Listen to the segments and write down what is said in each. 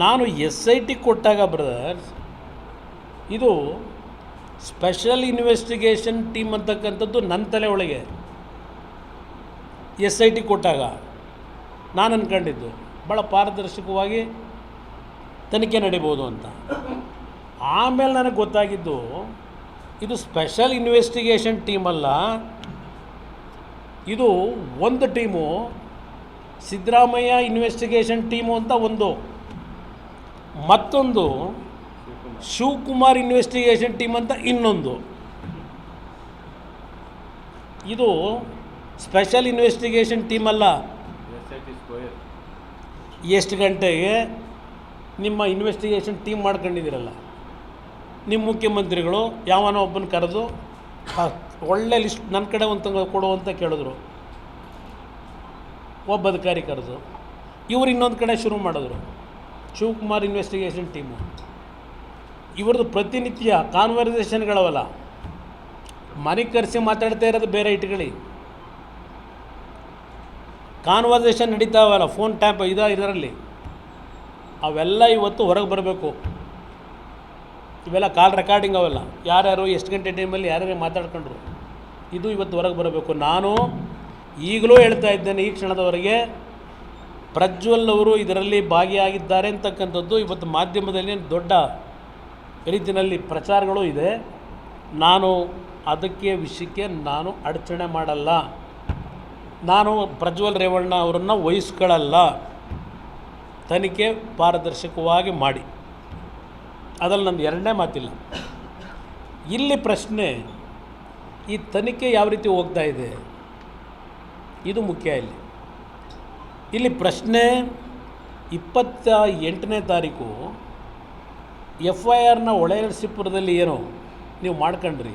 ನಾನು S I T ಕೊಟ್ಟಾಗ brother ಇದು ಸ್ಪೆಷಲ್ ಇನ್ವೆಸ್ಟಿಗೇಷನ್ ಟೀಮ್ ಅಂತಕ್ಕಂಥದ್ದು ನನ್ನ ತಲೆ ಒಳಗೆ. ಎಸ್ ಐ ಟಿ ಕೊಟ್ಟಾಗ ನಾನು ಅಂದ್ಕೊಂಡಿದ್ದು ಭಾಳ ಪಾರದರ್ಶಕವಾಗಿ ತನಿಖೆ ನಡೀಬೋದು ಅಂತ. ಆಮೇಲೆ ನನಗೆ ಗೊತ್ತಾಗಿದ್ದು, ಇದು ಸ್ಪೆಷಲ್ ಇನ್ವೆಸ್ಟಿಗೇಷನ್ ಟೀಮ್ ಅಲ್ಲ. ಇದು ಒಂದು ಟೀಮು ಸಿದ್ದರಾಮಯ್ಯ ಇನ್ವೆಸ್ಟಿಗೇಷನ್ ಟೀಮು ಅಂತ ಒಂದು. ಮತ್ತೊಂದು ಶಿವಕುಮಾರ್ ಇನ್ವೆಸ್ಟಿಗೇಷನ್ ಟೀಮ್ ಅಂತ ಇನ್ನೊಂದು. ಇದು ಸ್ಪೆಷಲ್ ಇನ್ವೆಸ್ಟಿಗೇಷನ್ ಟೀಮ್ ಅಲ್ಲ. ಎಷ್ಟು ಗಂಟೆಗೆ ನಿಮ್ಮ ಇನ್ವೆಸ್ಟಿಗೇಷನ್ ಟೀಮ್ ಮಾಡ್ಕೊಂಡಿದ್ದೀರಲ್ಲ? ನಿಮ್ಮ ಮುಖ್ಯಮಂತ್ರಿಗಳು ಯಾವನೋ ಒಬ್ಬನ ಕರೆದು ಒಳ್ಳೆ ಲಿಸ್ಟ್ ನನ್ನ ಕಡೆ ಒಂದು ತಂಗ ಕೊಡು ಅಂತ ಕೇಳಿದ್ರು. ಒಬ್ಬ ಅಧಿಕಾರಿ ಕರೆದು. ಇವ್ರು ಇನ್ನೊಂದು ಕಡೆ ಶುರು ಮಾಡಿದ್ರು. ಶಿವಕುಮಾರ್ ಇನ್ವೆಸ್ಟಿಗೇಷನ್ ಟೀಮು ಇವ್ರದ್ದು ಪ್ರತಿನಿತ್ಯ ಕಾನ್ವರ್ಸೇಷನ್ಗಳವಲ್ಲ ಮನೆ ಕರೆಸಿ ಮಾತಾಡ್ತಾ ಇರೋದು ಬೇರೆ ಇಟ್ಕೊಳ್ಳಿ. ಕಾನ್ವರ್ಸೇಷನ್ ನಡೀತಾವಲ್ಲ ಫೋನ್ ಟ್ಯಾಪ್ ಇದ ಇದರಲ್ಲಿ. ಅವೆಲ್ಲ ಇವತ್ತು ಹೊರಗೆ ಬರಬೇಕು. ಇವೆಲ್ಲ ಕಾಲ್ ರೆಕಾರ್ಡಿಂಗ್ ಅವೆಲ್ಲ. ಯಾರ್ಯಾರು, ಎಷ್ಟು ಗಂಟೆ ಟೈಮಲ್ಲಿ ಯಾರ್ಯಾರು ಮಾತಾಡ್ಕೊಂಡ್ರು. ಇದು ಇವತ್ತು ಹೊರಗೆ ಬರಬೇಕು. ನಾನು ಈಗಲೂ ಹೇಳ್ತಾ ಇದ್ದೇನೆ, ಈ ಕ್ಷಣದವರೆಗೆ ಪ್ರಜ್ವಲ್ ಅವರು ಇದರಲ್ಲಿ ಭಾಗಿಯಾಗಿದ್ದಾರೆ ಅಂತಕ್ಕಂಥದ್ದು ಇವತ್ತು ಮಾಧ್ಯಮದಲ್ಲಿ ದೊಡ್ಡ ರೀತಿಯಲ್ಲಿ ಪ್ರಚಾರಗಳು ಇದೆ. ನಾನು ಅದಕ್ಕೆ ವಿಷಯಕ್ಕೆ ನಾನು ಅಡಚಣೆ ಮಾಡಲ್ಲ. ನಾನು ಪ್ರಜ್ವಲ್ ರೇವಣ್ಣ ಅವರನ್ನು ವಹಿಸ್ಕೊಳ್ಳಲ್ಲ. ತನಿಖೆ ಪಾರದರ್ಶಕವಾಗಿ ಮಾಡಿ. ಅದರಲ್ಲಿ ನಂದು ಎರಡನೇ ಮಾತಿಲ್ಲ. ಇಲ್ಲಿ ಪ್ರಶ್ನೆ, ಈ ತನಿಖೆ ಯಾವ ರೀತಿ ಹೋಗ್ತಾ ಇದೆ? ಇದು ಮುಖ್ಯ ಇಲ್ಲಿ. ಇಲ್ಲಿ ಪ್ರಶ್ನೆ ಇಪ್ಪತ್ತ ಎಂಟನೇ ತಾರೀಕು ಎಫ್ ಐ ಆರ್ನ ಒಳನರಸೀಪುರದಲ್ಲಿ ಏನು? ನೀವು ಮಾಡ್ಕೊಂಡ್ರಿ.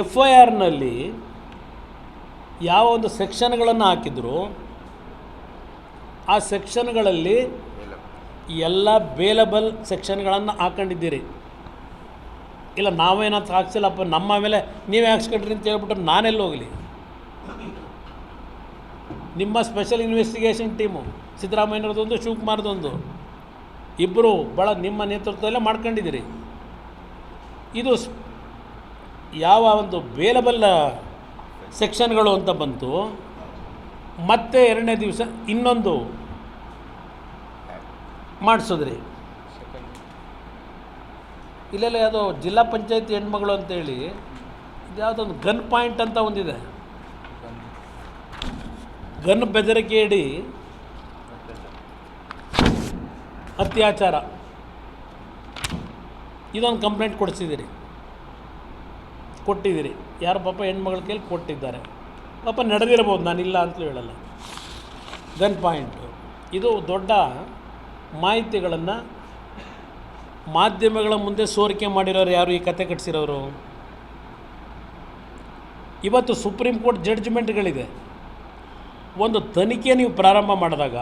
ಎಫ್ ಐ ಆರ್ನಲ್ಲಿ ಯಾವ ಒಂದು ಸೆಕ್ಷನ್ಗಳನ್ನು ಹಾಕಿದ್ರು? ಆ ಸೆಕ್ಷನ್ಗಳಲ್ಲಿ ಎಲ್ಲ ಬೇಲಬಲ್ ಸೆಕ್ಷನ್ಗಳನ್ನು ಹಾಕೊಂಡಿದ್ದೀರಿ. ಇಲ್ಲ, ನಾವೇನಂತ ಹಾಕ್ಸಿಲ್ಲಪ್ಪ, ನಮ್ಮ ಮೇಲೆ ನೀವೇ ಹಾಕ್ಸ್ಕೊಂಡ್ರಿ ಅಂತ ಹೇಳ್ಬಿಟ್ಟು ನಾನೆಲ್ಲಿ ಹೋಗಲಿ? ನಿಮ್ಮ ಸ್ಪೆಷಲ್ ಇನ್ವೆಸ್ಟಿಗೇಷನ್ ಟೀಮು ಸಿದ್ದರಾಮಯ್ಯನವ್ರದ್ದೊಂದು ಶಿವಕುಮಾರ್ದೊಂದು ಇಬ್ಬರು ಭಾಳ ನಿಮ್ಮ ನೇತೃತ್ವದಲ್ಲೇ ಮಾಡ್ಕೊಂಡಿದ್ದೀರಿ. ಇದು ಯಾವ ಒಂದು ಬೇಲಬಲ್ಲ ಸೆಕ್ಷನ್ಗಳು ಅಂತ ಬಂತು. ಮತ್ತೆ ಎರಡನೇ ದಿವಸ ಇನ್ನೊಂದು ಮಾಡಿಸಿದ್ರಿ. ಇಲ್ಲೆಲ್ಲ ಯಾವುದೋ ಜಿಲ್ಲಾ ಪಂಚಾಯತಿ ಹೆಣ್ಮಗಳು ಅಂತೇಳಿ ಯಾವುದೊಂದು ಗನ್ ಪಾಯಿಂಟ್ ಅಂತ ಒಂದಿದೆ. ಗನ್ ಬೆದರಿಕೆಯಡಿ ಅತ್ಯಾಚಾರ. ಇದೊಂದು ಕಂಪ್ಲೇಂಟ್ ಕೊಡಿಸಿದ್ದೀರಿ. ಕೊಟ್ಟಿದ್ದೀರಿ. ಯಾರು ಪಾಪ ಹೆಣ್ಮಗಳ ಕೈಲಿ ಕೊಟ್ಟಿದ್ದಾರೆ. ಪಾಪ ನಡೆದಿರ್ಬೋದು ನಾನಿಲ್ಲ ಅಂತಲೂ ಹೇಳಲ್ಲ. Gun point. ಇದು ದೊಡ್ಡ ಮಾಹಿತಿಗಳನ್ನು ಮಾಧ್ಯಮಗಳ ಮುಂದೆ ಸೋರಿಕೆ ಮಾಡಿರೋರು ಯಾರು? ಈ ಕತೆ ಕಟ್ಟಿಸಿರೋರು ಇವತ್ತು ಸುಪ್ರೀಂ ಕೋರ್ಟ್ ಜಡ್ಜ್ಮೆಂಟ್ಗಳಿದೆ. ಒಂದು ತನಿಖೆ ನೀವು ಪ್ರಾರಂಭ ಮಾಡಿದಾಗ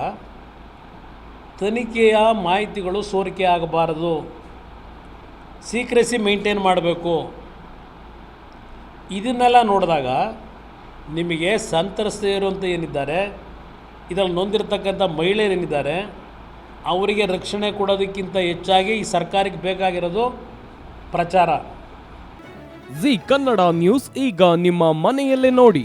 ತನಿಖೆಯ ಮಾಹಿತಿಗಳು ಸೋರಿಕೆ ಆಗಬಾರದು. ಸೀಕ್ರೆಸಿ ಮೇಂಟೈನ್ ಮಾಡಬೇಕು. ಇದನ್ನೆಲ್ಲ ನೋಡಿದಾಗ ನಿಮಗೆ ಸಂತ್ರಸ್ತೆಯರು ಅಂತ ಏನಿದ್ದಾರೆ, ಇದರಲ್ಲಿ ನೊಂದಿರತಕ್ಕಂಥ ಮಹಿಳೆಯರೇನಿದ್ದಾರೆ ಅವರಿಗೆ ರಕ್ಷಣೆ ಕೊಡೋದಕ್ಕಿಂತ ಹೆಚ್ಚಾಗಿ ಈ ಸರ್ಕಾರಕ್ಕೆ ಬೇಕಾಗಿರೋದು ಪ್ರಚಾರ. ಜಿ ಕನ್ನಡ ನ್ಯೂಸ್ ಈಗ ನಿಮ್ಮ ಮನೆಯಲ್ಲೇ ನೋಡಿ.